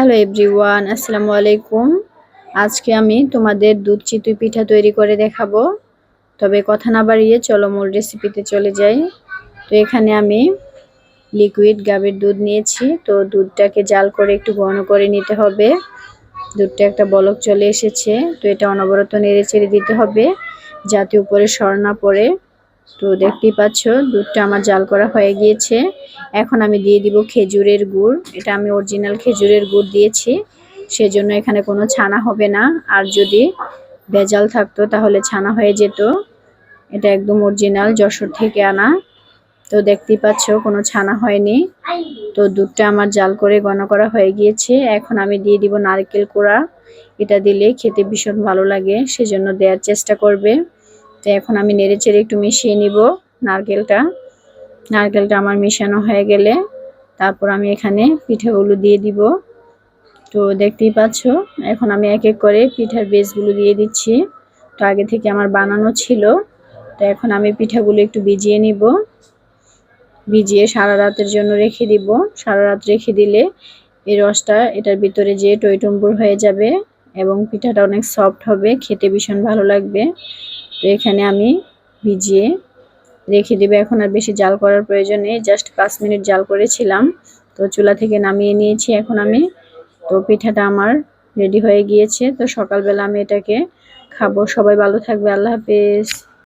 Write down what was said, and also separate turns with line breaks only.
Hello everyone আসসালামু আলাইকুম আজকে আমি তোমাদের দুধ চিতই পিঠা তৈরি করে দেখাবো। তবে কথা না বাড়িয়ে চলো মূল রেসিপিতে চলে যাই। তো এখানে আমি লিকুইড গাভীর দুধ নিয়েছি। তো দুধটাকে জাল করে একটু ঘন করে নিতে হবে। দুধটা একটা বলক চলে এসেছে। তো এটা অনবরত নেড়ে চেড়ে দিতে হবে, যাতে উপরে সর না পড়ে। তো দেখতেই পাচ্ছ, দুধটা আমার জাল করা হয়ে গিয়েছে। এখন আমি দিয়ে দিব খেজুরের গুড়। এটা আমি অরিজিনাল খেজুরের গুড় দিয়েছি। সেজন্য এখানে কোনো ছানা হবে না। আর যদি ভেজাল থাকতো তাহলে ছানা হয়ে যেত। এটা একদম অরিজিনাল যশোর থেকে আনা। তো দেখতেই পাচ্ছ, কোনো ছানা হয়নি। তো দুধটা আমার জাল করে গণ করা হয়ে গিয়েছে। এখন আমি দিয়ে দিব নারকেল কোড়া। এটা দিলে খেতে ভীষণ ভালো লাগে, সেজন্য দেওয়ার চেষ্টা করবে। তো এখন আমি নেড়ে চেড়ে একটু মিশিয়ে নিব নারকেলটা। নারকেলটা আমার মিশানো হয়ে গেলে তারপর আমি এখানে পিঠাগুলো দিয়ে দিব। তো দেখতেই পাচ্ছ, এখন আমি এক এক করে পিঠার বেসগুলো দিয়ে দিচ্ছি। তো আগে থেকে আমার বানানো ছিল, তো এখন আমি পিঠাগুলো একটু ভিজিয়ে নিব। ভিজিয়ে সারা রাতের জন্য রেখে দিব। সারা রাত রেখে দিলে এই রসটা, এটার ভিতরে যেয়ে টইটম্বুর হয়ে যাবে এবং পিঠাটা অনেক সফট হবে, খেতে ভীষণ ভালো লাগবে। তো এখানে আমি ভিজিয়ে রেখে দেবে। এখন আর বেশি জাল করার প্রয়োজন নেই জাস্ট পাঁচ মিনিট জাল করেছিলাম। তো চুলা থেকে নামিয়ে নিয়েছি এখন আমি। তো পিঠাটা আমার রেডি হয়ে গিয়েছে। তো সকালবেলা আমি এটাকে খাব। সবাই ভালো থাকবে। আল্লাহ হাফেজ।